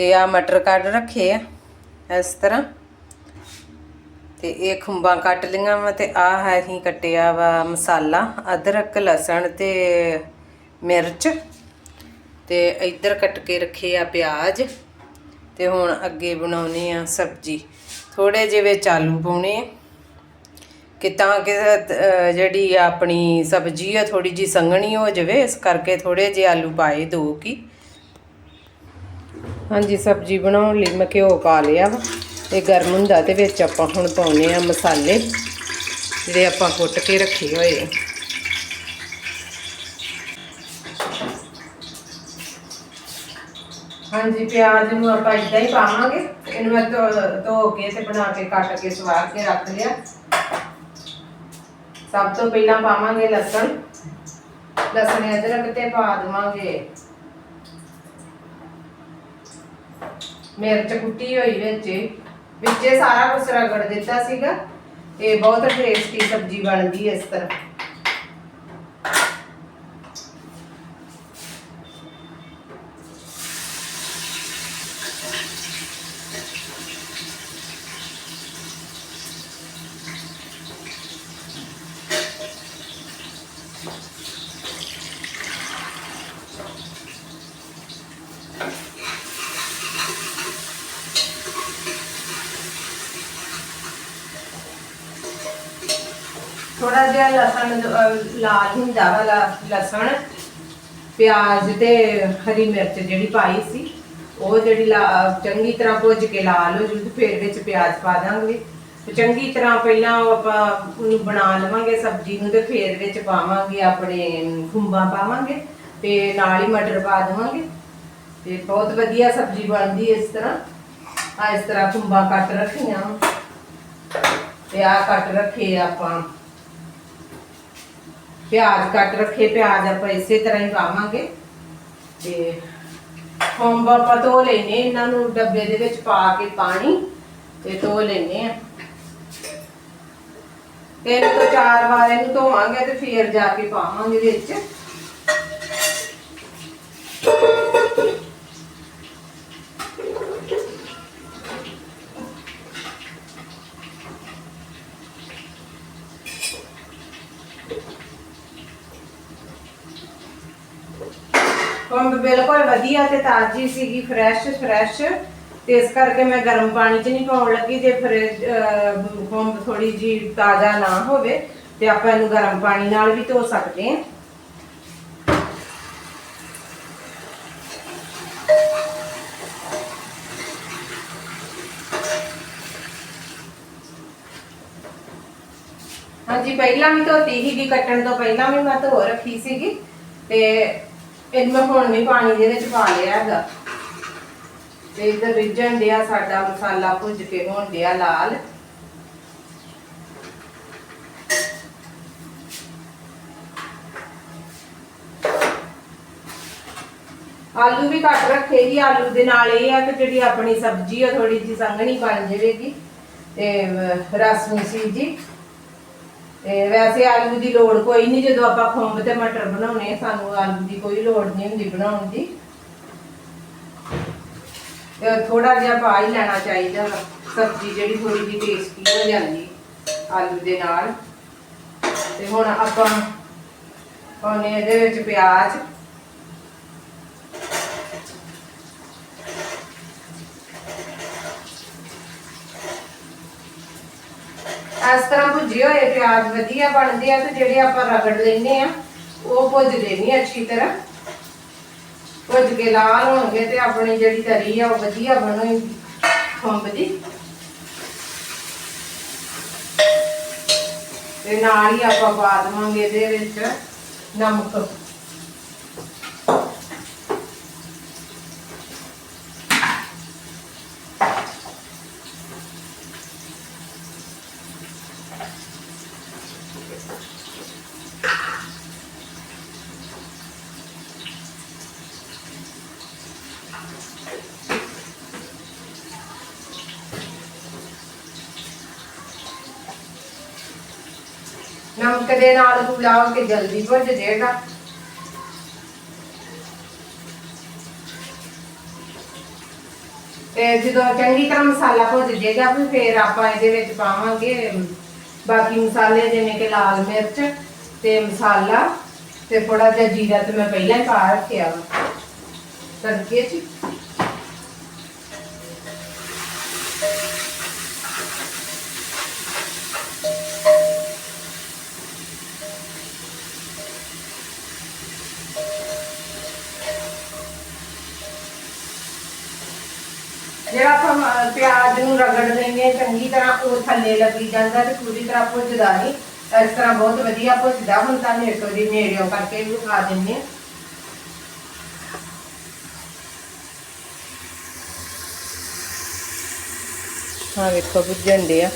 ਤੇ ਆ ਮਟਰ ਕੱਢ ਰੱਖੇ ਆ ਇਸ ਤਰ੍ਹਾਂ। ਤੇ ਇਹ ਖੁੰਬਾਂ ਕੱਟ ਲਈਆਂ ਵਾ ਤੇ ਆ ਹੈ ਹੀ ਕੱਟਿਆ ਵਾ ਮਸਾਲਾ ਅਦਰਕ ਲਸਣ ਤੇ ਮਿਰਚ। ਤੇ ਇੱਧਰ ਕੱਟ ਕੇ ਰੱਖੇ ਆ ਪਿਆਜ਼। ਤੇ ਹੁਣ ਅੱਗੇ ਬਣਾਉਨੇ ਆ ਸਬਜ਼ੀ। ਥੋੜੇ ਜਿਹੇ ਵਿੱਚ ਆਲੂ ਪਾਉਣੇ ਆ। ਕਿ ਤਾਂ ਕਿ ਅਹ, ਜਿਹੜੀ ਆਪਣੀ ਸਬਜ਼ੀ ਆ ਥੋੜੀ ਜੀ ਸੰਘਣੀ ਹੋ ਜਾਵੇ ਇਸ ਕਰਕੇ ਥੋੜੇ ਜਿਹੇ ਆਲੂ ਪਾਏ ਦੋ ਕੀ। ਹਾਂਜੀ, ਸਬਜ਼ੀ ਬਣਾਉਣ ਲਈ ਮੈਂ ਘਿਓ ਪਾ ਲਿਆ ਵਾ। ਇਹ ਗਰਮ ਹੁੰਦਾ ਤੇ ਵਿੱਚ ਆਪਾਂ ਹੁਣ ਪਾਉਨੇ ਆ ਮਸਾਲੇ, ਜਿਹੜੇ ਆਪਾਂ ਕੁੱਟ ਕੇ ਰੱਖੇ ਹੋਏ ਆ। ਹਾਂਜੀ, ਪਿਆਜ਼ ਨੂੰ ਆਪਾਂ ਇਦਾਂ ਹੀ ਪਾਵਾਂਗੇ। ਇਹਨੂੰ ਮੈਂ ਧੋ- ਧੋ ਕੇ ਤੇ ਬਣਾ ਕੇ ਕੱਟ ਕੇ ਸਵਾਰ ਕੇ ਰੱਖ ਲਿਆ। ਸਭ ਤੋਂ ਪਹਿਲਾਂ ਪਾਵਾਂਗੇ ਲਸਣ। ਲਸਣ ਅਦਰਕ ਤੇ ਪਾ ਦੇਵਾਂਗੇ। ਮਿਰਚ ਕੁੱਟੀ ਹੋਈ ਵਿੱਚ, ਵਿੱਚੇ ਸਾਰਾ ਕੁਝ ਰਗੜ ਦਿੱਤਾ ਸੀਗਾ ਇਹ ਬਹੁਤ ਟੇਸਟੀ ਸਬਜ਼ੀ ਬਣਦੀ ਹੈ ਇਸ ਤਰ੍ਹਾਂ। ਥੋੜਾ ਜਿਹਾ ਲਸਣ ਅਹ, ਲਾਲ ਹੁੰਦਾ ਵਾ ਲ- ਲਸਣ ਪਿਆਜ਼ ਤੇ ਹਰੀ ਮਿਰਚ ਜਿਹੜੀ ਪਾਈ ਸੀ ਉਹ ਜਿਹੜੀ ਲਾ- ਚੰਗੀ ਤਰ੍ਹਾਂ ਭੁੱਜ ਕੇ ਲਾਲ ਹੋ ਜੂ ਤੇ ਫਿਰ ਵਿੱਚ ਪਿਆਜ਼ ਪਾ ਦਾਂਗੇ। ਤੇ ਚੰਗੀ ਤਰ੍ਹਾਂ ਪਹਿਲਾਂ ਉਹ ਆਪਾਂ ਉਹਨੂੰ ਬਣਾ ਲਵਾਂਗੇ ਸਬਜ਼ੀ ਨੂੰ ਤੇ ਫਿਰ ਵਿੱਚ ਪਾਵਾਂਗੇ ਆਪਣੇ ਖੁੰਬਾਂ ਪਾਵਾਂਗੇ ਤੇ ਨਾਲ ਹੀ ਮਟਰ ਪਾ ਦੇਵਾਂਗੇ। ਤੇ ਬਹੁਤ ਵਧੀਆ ਸਬਜ਼ੀ ਬਣਦੀ ਇਸ ਤਰ੍ਹਾਂ। ਆ ਇਸ ਤਰ੍ਹਾਂ ਖੁੰਬਾਂ ਕੱਟ ਰੱਖੀਆਂ। ਤੇ ਆ ਕੱਟ ਰੱਖੇ ਆਪਾਂ। ਪਿਆਜ਼ ਕੱਟ ਰੱਖੇ, ਪਿਆਜ਼ ਆਪਾਂ ਇਸੇ ਤਰ੍ਹਾਂ ਹੀ ਪਾਵਾਂਗੇ। ਤੇ ਖੰਭ ਆਪਾਂ ਧੋ ਲੈਨੇ ਇਹਨਾਂ ਨੂੰ ਡੱਬੇ ਦੇ ਵਿੱਚ ਪਾ ਕੇ ਪਾਣੀ ਤੇ ਧੋ ਲੈਨੇ ਆ ਤਿੰਨ ਤੋਂ ਚਾਰ ਵਾਰ ਇਹਨੂੰ ਧੋਵਾਂਗੇ ਤੇ ਫੇਰ ਜਾ ਕੇ ਪਾਵਾਂਗੇ ਵਿੱਚ। ਬਿਲਕੁਲ ਵਧੀਆ ਤੇ ਤਾਜ਼ੀ ਸੀਗੀ ਫਰੈਸ਼ ਫਰੈਸ਼ ਤੇ ਇਸ ਕਰਕੇ ਮੈਂ ਗਰਮ ਪਾਣੀ 'ਚ ਨਹੀਂ ਪਾਉਣ ਲੱਗੀ, ਜੇ ਫਰਿੱਜ ਖੰਭ ਥੋੜੀ ਜੀ ਤਾਜ਼ਾ ਨਾ ਹੋਵੇ, ਤੇ ਆਪਾਂ ਇਹਨੂੰ ਗਰਮ ਪਾਣੀ ਨਾਲ ਵੀ ਧੋ ਸਕਦੇ ਹਾਂ। ਹਾਂਜੀ, ਪਹਿਲਾਂ ਵੀ ਧੋਤੀ ਸੀਗੀ, ਕੱਟਣ ਤੋਂ ਪਹਿਲਾਂ ਵੀ ਮੈਂ ਧੋ ਰੱਖੀ ਸੀਗੀ। ਤੇ ਇਹਨੂੰ ਮੈਂ ਹੁਣ ਵੀ ਪਾਣੀ ਦੇ ਵਿੱਚ ਪਾ ਲਿਆ ਹੈਗਾ। ਤੇ ਇਧਰ ਰਿੱਝਣ ਡਿਆ ਸਾਡਾ ਮਸਾਲਾ ਭੁੱਜ ਕੇ ਹੋਣ ਡਿਆ ਲਾਲ। ਆਲੂ ਵੀ ਕੱਟ ਰੱਖੇ ਜੀ ਆਲੂ ਦੇ ਨਾਲ ਇਹ ਆ ਕਿ ਜਿਹੜੀ ਆਪਣੀ ਸਬਜ਼ੀ ਆ ਥੋੜੀ ਜਿਹੀ ਸੰਘਣੀ ਬਣ ਜਾਵੇਗੀ। ਤੇ ਅਹ, ਰਸਮੀ ਸੀ ਜੀ। ਤੇ ਵੈਸੇ ਆਲੂ ਦੀ ਲੋੜ ਕੋਈ ਨਹੀਂ ਜਦੋਂ ਆਪਾਂ ਖੁੰਬ ਤੇ ਮਟਰ ਬਣਾਉਣੇ ਸਾਨੂੰ ਆਲੂ ਦੀ ਕੋਈ ਲੋੜ ਨਹੀਂ ਹੁੰਦੀ ਬਣਾਉਣ ਦੀ। ਥੋੜਾ ਜਿਹਾ ਪਾ ਹੀ ਲੈਣਾ ਚਾਹੀਦਾ ਸਬਜ਼ੀ ਜਿਹੜੀ ਥੋੜੀ ਜਿਹੀ ਟੇਸਟੀ ਹੋ ਜਾਂਦੀ ਆਲੂ ਦੇ ਨਾਲ। ਤੇ ਹੁਣ ਆਪਾਂ ਪਾਉਣੇ ਇਹਦੇ ਵਿੱਚ ਪਿਆਜ਼। ਇਸ ਤਰ੍ਹਾਂ ਭੁੱਜੇ ਹੋਏ ਪਿਆਜ਼ ਵਧੀਆ ਬਣਦੇ ਆ ਤੇ ਜਿਹੜੇ ਆਪਾਂ ਰਗੜ ਲੈਨੇ ਆ, ਉਹ ਭੁੱਜ ਲੈਣੀ ਅੱਛੀ ਤਰ੍ਹਾਂ। ਭੁੱਜ ਕੇ ਲਾਲ ਹੋਣਗੇ ਤੇ ਆਪਣੀ ਜਿਹੜੀ ਤਰੀ ਆ, ਉਹ ਵਧੀਆ ਬਣੂਗੀ। ਖੁੰਬ ਦੀ ਤੇ ਨਾਲ ਹੀ ਆਪਾਂ ਪਾ ਦੇਵਾਂਗੇ ਇਹਦੇ ਵਿੱਚ ਨਮਕ। ਨਮਕ ਦੇ ਨਾਲ ਗੁਲਾਬ ਕੇ ਜਲਦੀ ਭੁੱਜ ਜਾਏਗਾ ਤੇ ਜਦੋਂ ਚੰਗੀ ਤਰ੍ਹਾਂ ਮਸਾਲਾ ਭੁੱਜ ਜਾਏਗਾ ਫਿਰ ਫੇਰ ਆਪਾਂ ਇਹਦੇ ਵਿੱਚ ਪਾਵਾਂਗੇ ਬਾਕੀ ਮਸਾਲੇ, ਜਿਵੇਂ ਕਿ ਲਾਲ ਮਿਰਚ ਤੇ ਮਸਾਲਾ ਤੇ ਥੋੜਾ ਜਿਹਾ ਜੀਰਾ ਤੇ ਮੈਂ ਪਹਿਲਾਂ ਹੀ ਪਾ ਰੱਖਿਆ ਵਾ। ਤੜਕੇ 'ਚ। ਜਿਹੜਾ ਪਿਆਜ਼ ਨੂੰ ਰਗੜ ਦਿੰਦੇ ਹਾਂ, ਚੰਗੀ ਤਰ੍ਹਾਂ ਉਹ ਥੱਲੇ ਲੱਗੀ ਜਾਂਦਾ ਤੇ ਪੂਰੀ ਤਰ੍ਹਾਂ ਭੁੱਜਦਾ ਨਹੀਂ। ਇਸ ਤਰ੍ਹਾਂ ਬਹੁਤ ਵਧੀਆ ਭੁੱਜਦਾ, ਹੁਣ ਤਾਂ ਇੱਕ ਵਾਰੀ ਨੇੜਿਓਂ ਕਰਕੇ ਵੀ ਖਾ ਦਿੰਦੇ ਹਾਂ। ਹਾਂ ਵੇਖੋ, ਭੁੱਜਣ ਦੇ ਆ।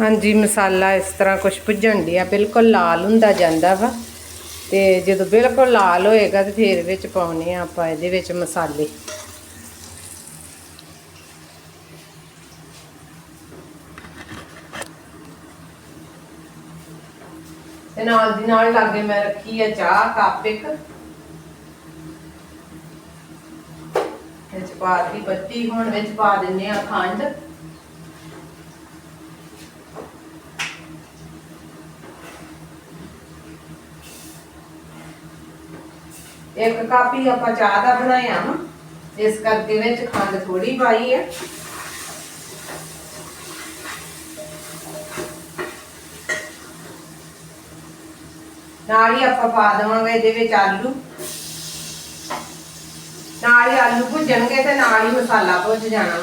ਹਾਂਜੀ, ਮਸਾਲਾ ਇਸ ਤਰ੍ਹਾਂ ਕੁਛ ਭੁੱਜਣ ਡਿਆ ਬਿਲਕੁਲ ਲਾਲ ਹੁੰਦਾ ਜਾਂਦਾ ਵਾ। ਤੇ ਜਦੋਂ ਬਿਲਕੁਲ ਲਾਲ ਹੋਏਗਾ ਤੇ ਫਿਰ ਵਿੱਚ ਪਾਉਨੇ ਆ ਆਪਾਂ ਇਹਦੇ ਵਿੱਚ ਮਸਾਲੇ। ਤੇ ਨਾਲ ਦੀ ਨਾਲ ਲਾਗੇ ਮੈਂ ਰੱਖੀ ਆ ਚਾਹ, ਕੱਪ ਇੱਕ। ਵਿੱਚ ਪਾ ਦੀ ਬੱਤੀ, ਹੁਣ ਵਿੱਚ ਪਾ ਦਿੰਨੇ ਆ ਖੰਡ। ਇੱਕ ਕੱਪ ਆਪਾਂ ਚਾਹ ਦਾ ਬਣਾਇਆ ਵਾ, ਇਸ ਕਰਕੇ ਵਿੱਚ ਖੰਡ ਥੋੜੀ ਪਾਈ ਹੈ ਨਾਲ ਹੀ ਆਪਾਂ ਪਾ ਦੇਵਾਂਗੇ ਇਹਦੇ ਵਿੱਚ ਆਲੂ। ਨਾਲ ਹੀ ਆਲੂ ਭੁੱਜਣਗੇ ਤੇ ਨਾਲ ਹੀ ਮਸਾਲਾ ਭੁੱਜ ਜਾਣਾ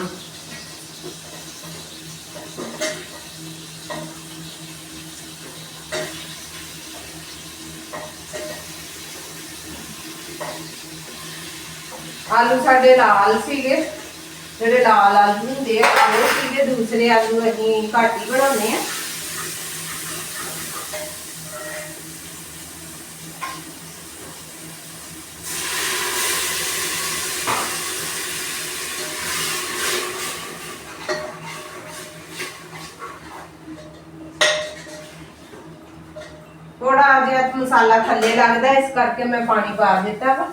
ਆਲੂ ਸਾਡੇ ਲਾਲ ਸੀਗੇ, ਜਿਹੜੇ ਲਾਲ ਆਲੂ ਹੁੰਦੇ ਆ, ਉਹ ਸੀਗੇ ਦੂਸਰੇ ਆਲੂ ਅਸੀਂ ਘੱਟ ਹੀ ਬਣਾਉਂਦੇ ਆ। ਥੋੜਾ ਜਿਹਾ ਮਸਾਲਾ ਥੱਲੇ ਲੱਗਦਾ, ਇਸ ਕਰਕੇ ਮੈਂ ਪਾਣੀ ਪਾ ਦਿੱਤਾ ਵਾ।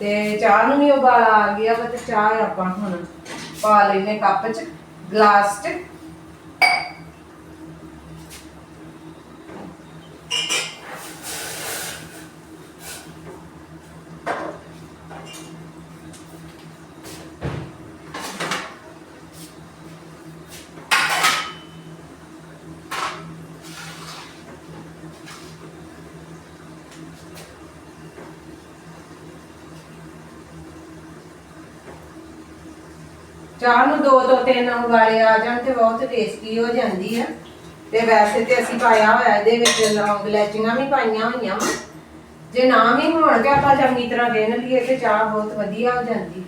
ਤੇ ਚਾਹ ਨੂੰ ਵੀ ਉਬਾਲ ਆ ਗਿਆ ਵਾ ਤੇ ਚਾਹ ਆਪਾਂ ਹੁਣ ਪਾ ਲੈਨੇ ਕੱਪ 'ਚ, ਗਲਾਸ 'ਚ। ਚਾਹ ਨੂੰ ਦੋ ਤੋਂ ਤਿੰਨ ਉਗਾਲੇ ਆ ਜਾਣ ਤੇ ਬਹੁਤ ਟੇਸਟੀ ਹੋ ਜਾਂਦੀ ਆ। ਤੇ ਵੈਸੇ ਤੇ ਅਸੀਂ ਪਾਇਆ ਹੋਇਆ ਇਹਦੇ ਵਿੱਚ ਲੌਂਗ ਇਲਾਚੀਆਂ ਵੀ ਪਾਈਆਂ ਹੋਈਆਂ ਵਾ। ਜੇ ਨਾ ਵੀ ਹੋਣਗੇ, ਆਪਾਂ ਚੰਗੀ ਤਰ੍ਹਾਂ ਗਿਣ ਲਈਏ ਤੇ ਚਾਹ ਬਹੁਤ ਵਧੀਆ ਹੋ ਜਾਂਦੀ।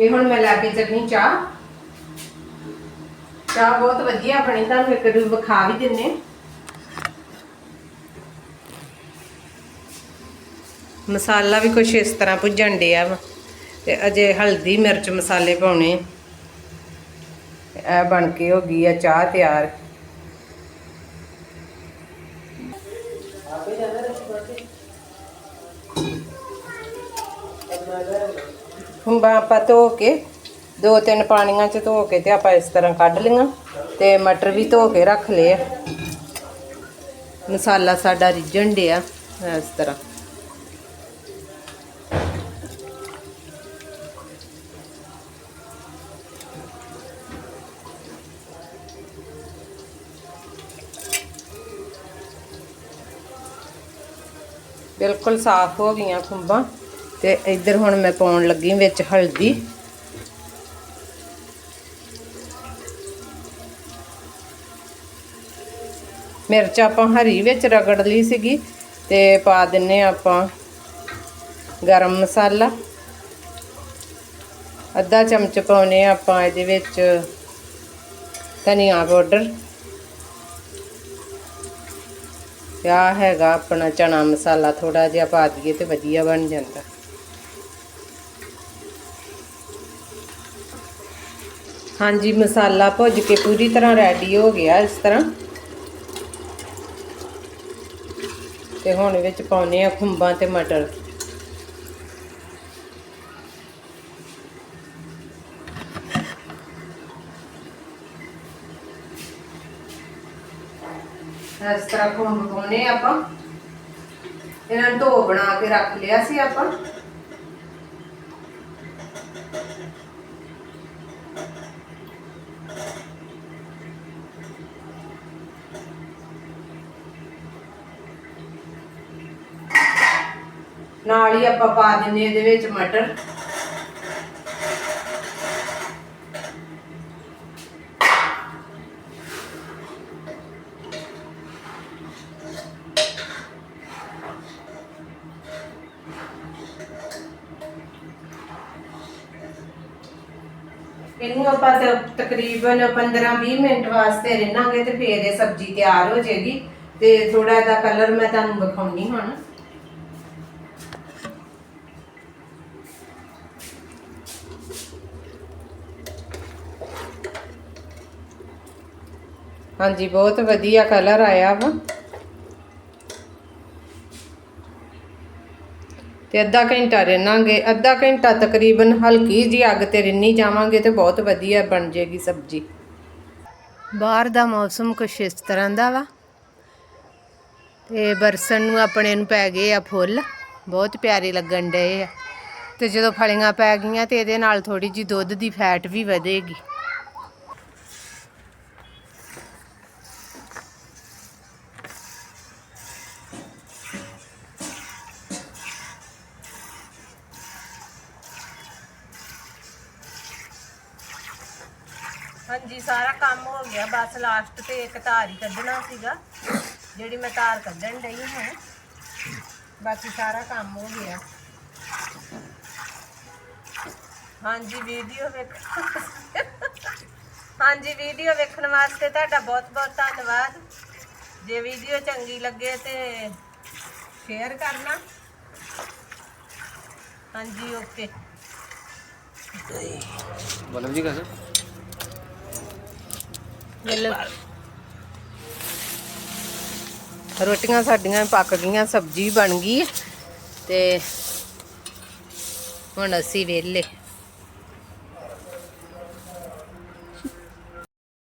ਇਹ ਹੁਣ ਮੈਂ ਲਾ ਕੇ ਚੱਲਣੀ ਚਾਹ। ਚਾਹ ਬਹੁਤ ਵਧੀਆ ਬਣੀ, ਤੁਹਾਨੂੰ ਇੱਕ ਦਿਨ ਵਿਖਾ ਵੀ ਦਿੰਨੇ ਮਸਾਲਾ ਵੀ ਕੁਛ ਇਸ ਤਰ੍ਹਾਂ ਭੁੱਜਣ ਡਿਆ ਵਾ, ਤੇ ਅਜੇ ਹਲਦੀ ਮਿਰਚ ਮਸਾਲੇ ਪਾਉਣੇ। ਇਹ ਬਣ ਕੇ ਹੋ ਗਈ ਆ ਚਾਹ ਤਿਆਰ। ਖੁੰਬਾਂ ਆਪਾਂ ਧੋ ਕੇ ਦੋ ਤਿੰਨ ਪਾਣੀਆਂ ਚ ਧੋ ਕੇ ਤੇ ਆਪਾਂ ਇਸ ਤਰ੍ਹਾਂ ਕੱਢ ਲਈਆਂ ਤੇ ਮਟਰ ਵੀ ਧੋ ਕੇ ਰੱਖ ਲਏ ਆ। ਮਸਾਲਾ ਸਾਡਾ ਰਿੱਝਣ ਡਿਆ ਇਸ ਤਰ੍ਹਾਂ। ਬਿਲਕੁਲ ਸਾਫ਼ ਹੋ ਗਈਆਂ ਖੁੰਬਾਂ। ਤੇ ਇੱਧਰ ਹੁਣ ਮੈਂ ਪਾਉਣ ਲੱਗੀ ਵਿੱਚ ਹਲਦੀ। ਮਿਰਚ ਆਪਾਂ ਹਰੀ ਵਿੱਚ ਰਗੜ ਲਈ ਸੀਗੀ ਤੇ ਪਾ ਦਿੰਨੇ ਹਾਂ ਆਪਾਂ ਗਰਮ ਮਸਾਲਾ। ਅੱਧਾ ਚਮਚ ਪਾਉਨੇ ਆ ਆਪਾਂ ਇਹਦੇ ਵਿੱਚ ਧਨੀਆ ਪਾਊਡਰ। ਆ ਹੈਗਾ ਆਪਣਾ ਚਨਾ ਮਸਾਲਾ ਥੋੜਾ ਜਿਹਾ ਪਾ ਦਈਏ ਤੇ ਵਧੀਆ ਬਣ ਜਾਂਦਾ। ਹਾਂਜੀ, ਮਸਾਲਾ ਭੁੱਜ ਕੇ ਪੂਰੀ ਤਰ੍ਹਾਂ ਰੈਡੀ ਹੋ ਗਿਆ ਇਸ ਤਰ੍ਹਾਂ। ਤੇ ਹੁਣ ਵਿੱਚ ਪਾਉਨੇ ਆ ਖੁੰਬਾਂ ਤੇ ਮਟਰ। ਇਸ ਤਰ੍ਹਾਂ ਖੁੰਬ ਪਾਉਨੇ ਆ ਆਪਾਂ। ਇਹਨਾਂ ਨੂੰ ਧੋ ਬਣਾ ਕੇ ਰੱਖ ਲਿਆ ਸੀ ਆਪਾਂ। ਨਾਲ ਹੀ ਆਪਾਂ ਪਾ ਦਿੰਨੇ ਇਹਦੇ ਵਿੱਚ ਮਟਰ। ਇਹਨੂੰ ਆਪਾਂ ਤਕਰੀਬਨ 15-20 ਮਿੰਟ ਵਾਸਤੇ ਰਿੰਨਾਂਗੇ ਤੇ ਫੇਰ ਇਹ ਸਬਜ਼ੀ ਤਿਆਰ ਹੋ ਜਾਏਗੀ। ਤੇ ਥੋੜਾ ਇਹਦਾ ਕਲਰ ਮੈਂ ਤੁਹਾਨੂੰ ਵਿਖਾਉਣੀ ਹੁਣ। ਹਾਂਜੀ, ਬਹੁਤ ਵਧੀਆ ਕਲਰ ਆਇਆ ਵਾ। ਤੇ ਅੱਧਾ ਘੰਟਾ ਰਿੰਨਾਂਗੇ ਅੱਧਾ ਘੰਟਾ ਤਕਰੀਬਨ ਹਲਕੀ ਜੀ ਅੱਗ ਤੇ ਰਿੰਨੀ ਜਾਵਾਂਗੇ ਤੇ ਬਹੁਤ ਵਧੀਆ ਬਣ ਜੇਗੀ ਸਬਜ਼ੀ। ਬਾਹਰ ਦਾ ਮੌਸਮ ਕੁਛ ਇਸ ਤਰ੍ਹਾਂ ਦਾ ਵਾ। ਤੇ ਬਰਸਨ ਨੂੰ ਆਪਣੇ ਨੂੰ ਪੈ ਗਏ ਆ ਫੁੱਲ, ਬਹੁਤ ਪਿਆਰੇ ਲੱਗਣ ਡਏ ਆ। ਤੇ ਜਦੋਂ ਫਲੀਆਂ ਪੈ ਗਈਆਂ ਤੇ ਇਹਦੇ ਨਾਲ ਥੋੜੀ ਜੀ ਦੁੱਧ ਦੀ ਫੈਟ ਵੀ ਵਧੇਗੀ। ਹਾਂਜੀ, ਸਾਰਾ ਕੰਮ ਹੋ ਗਿਆ। ਬਸ ਲਾਸਟ ਤੇ ਇੱਕ ਧਾਰ ਹੀ ਕੱਢਣਾ ਸੀਗਾ, ਜਿਹੜੀ ਮੈਂ ਧਾਰ ਕੱਢਣ ਡਈ ਹਾਂ। ਬਾਕੀ ਸਾਰਾ ਕੰਮ ਹੋ ਗਿਆ। ਹਾਂਜੀ ਵੀਡੀਓ ਵੇਖ ਹਾਂਜੀ ਵੀਡੀਓ ਵੇਖਣ ਵਾਸਤੇ ਤੁਹਾਡਾ ਬਹੁਤ ਬਹੁਤ ਧੰਨਵਾਦ। ਜੇ ਵੀਡੀਓ ਚੰਗੀ ਲੱਗੇ ਤੇ ਸ਼ੇਅਰ ਕਰਨਾ। ਹਾਂਜੀ ਓਕੇ ਬਲਮ ਜੀ ਕਸਰ ਮਤਲਬ ਰੋਟੀਆਂ ਸਾਡੀਆਂ ਪੱਕ ਗਈਆਂ ਸਬਜ਼ੀ ਬਣ ਗਈ ਤੇ ਹੁਣ ਅਸੀਂ ਵਿਹਲੇ।